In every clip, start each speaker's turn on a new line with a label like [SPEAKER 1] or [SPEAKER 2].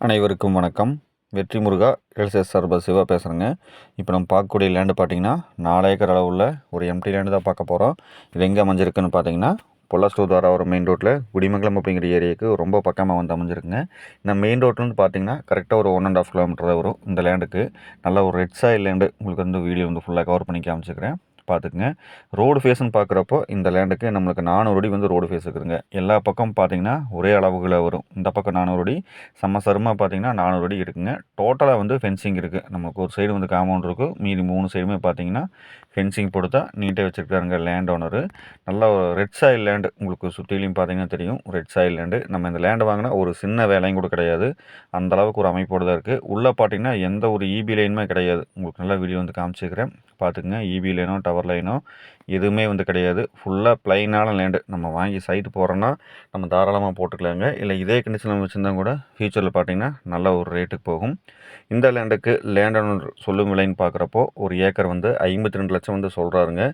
[SPEAKER 1] அனைவருக்கும் வணக்கம். வெற்றி முருகா எல்சேஸ் சார்பா சிவா பேசுகிறேங்க இப்போ நம்ம பார்க்கக்கூடிய லேண்டு பார்த்தீங்கன்னா நாலு ஏக்கர் அளவுள்ள ஒரு எம்டி லேண்டு தான் பார்க்க போகிறோம் இது எங்கே அமைஞ்சிருக்குன்னு பார்த்தீங்கன்னா பொல்லாஸ்டூர் தாரா ஒரு மெயின் ரோட்டில் குடிமங்கலம் அப்படிங்கிற ஏரியாவுக்கு ரொம்ப பக்கமாக வந்து அமைஞ்சிருக்குங்க. இந்த மெயின் ரோட்லேருந்து பார்த்தீங்கன்னா கரெக்டாக ஒரு ஒன் அண்ட் ஆஃப் கிலோமீட்டர் தான் வரும் இந்த லேண்டுக்கு. நல்ல ஒரு ரெட் சாயில் லேண்டு உங்களுக்கு வந்து வீடியோ வந்து ஃபுல்லாக கவர் பண்ணி காமிச்சிக்கிறேன். பார்த்துக்குங்க. ரோடு ஃபேஸ்னு பார்க்குறப்போ இந்த லேண்டுக்கு நம்மளுக்கு நானூறு அடி வந்து ரோடு ஃபேஸ் இருக்குதுங்க. எல்லா பக்கம் பார்த்தீங்கன்னா ஒரே அளவுகளை வரும். இந்த பக்கம் நானூறு அடி சமசரமாக பார்த்தீங்கன்னா நானூறு அடி இருக்குங்க. டோட்டலாக வந்து ஃபென்சிங் இருக்குது நமக்கு ஒரு சைடு வந்து காம்பவுண்ட் இருக்கும். மீதி மூணு சைடுமே பார்த்தீங்கன்னா ஃபென்சிங் போட்டு தான் நீட்டாக வச்சுருக்காருங்க லேண்ட் ஓனரு நல்லா ரெட் சாயில் லேண்டு உங்களுக்கு சுற்றிலையும் பார்த்தீங்கன்னா தெரியும். ரெட் சாயில் லேண்டு நம்ம இந்த லேண்டு வாங்கினா ஒரு சின்ன வேலையும் கூட கிடையாது. அந்த அளவுக்கு ஒரு அமைப்போடு தான் இருக்குது உள்ளே பார்த்தீங்கன்னா எந்த ஒரு இபி லைனுமே கிடையாது. உங்களுக்கு நல்லா வீடியோ வந்து காமிச்சிக்கிறேன். பார்த்துக்குங்க இபி லைனோ டவர் லைனோ எதுவுமே வந்து கிடையாது. ஃபுல்லாக ப்ளைனான லேண்டு நம்ம வாங்கி சைட்டு போகிறோன்னா நம்ம தாராளமாக போட்டுக்கலாங்க. இல்லை இதே கண்டிஷனில் வச்சுருந்தா கூட ஃப்யூச்சரில் பார்த்தீங்கன்னா நல்ல ஒரு ரேட்டுக்கு போகும். இந்த லேண்டுக்கு லேண்ட் ஓனர் சொல்லும் விலைன்னு பார்க்குறப்போ ஒரு ஏக்கர் வந்து ஐம்பத்தி ரெண்டு லட்சம் வந்து சொல்கிறாருங்க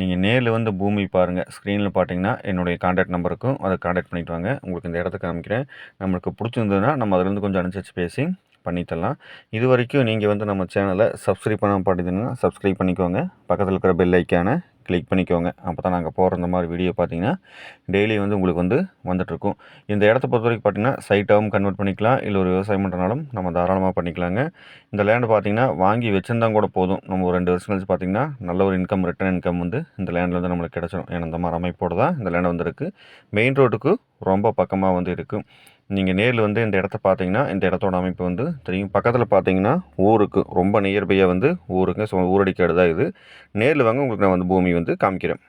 [SPEAKER 1] நீங்கள் நேரில் வந்து பூமி பாருங்கள் ஸ்க்ரீனில் பார்த்தீங்கன்னா என்னுடைய கான்டாக்ட் நம்பருக்கும் அதை கான்டாக்ட் பண்ணிட்டு வாங்க. உங்களுக்கு இந்த இடத்த காமிக்கிறேன். நம்மளுக்கு பிடிச்சிருந்ததுன்னா நம்ம அதிலேருந்து கொஞ்சம் அனுசரித்து பேசி பண்ணித்தரலாம் இது வரைக்கும் நீங்கள் வந்து நம்ம சேனலை சப்ஸ்கிரைப் பண்ண பார்த்தீங்கன்னா சப்ஸ்கிரைப் பண்ணிக்கோங்க. பக்கத்தில் இருக்கிற பெல் ஐக்கானை கிளிக் பண்ணிக்கோங்க. அப்போ தான் நாங்கள் போகிற இந்த மாதிரி வீடியோ பார்த்தீங்கன்னா டெய்லி வந்து உங்களுக்கு வந்து வந்துட்டுருக்கும். இந்த இடத்த பொறுத்த வரைக்கும் பார்த்தீங்கன்னா சைட்டாகவும் கன்வெர்ட் பண்ணிக்கலாம். இல்லை ஒரு விவசாயம் பண்ணுறனாலும் நம்ம தாராளமாக பண்ணிக்கலாங்க. இந்த லேண்டு பார்த்தீங்கன்னா வாங்கி வச்சிருந்தா கூட போதும். நம்ம ஒரு ரெண்டு வருஷம் கழிச்சு பார்த்தீங்கன்னா நல்ல ஒரு இன்கம் ரிட்டர்ன் இன்கம் வந்து இந்த லேண்டில் வந்து நம்மளுக்கு கிடச்சிடும் ஏன்னா இந்த மாதிரி அமைப்போடு தான் இந்த லேண்டு வந்துருக்கு மெயின் ரோட்டுக்கு ரொம்ப பக்கமாக வந்து இருக்குது நீங்கள் நேரில் வந்து இந்த இடத்த பார்த்தீங்கன்னா இந்த இடத்தோட அமைப்பு வந்து தெரியும். பக்கத்தில் பார்த்தீங்கன்னா ஊருக்கு ரொம்ப நியர்பையாக வந்து ஊருக்கு ஸோ ஊரடிக்காடு தான் இது. நேரில் வாங்க உங்களுக்கு நான் வந்து பூமி வந்து காமிக்கிறேன்.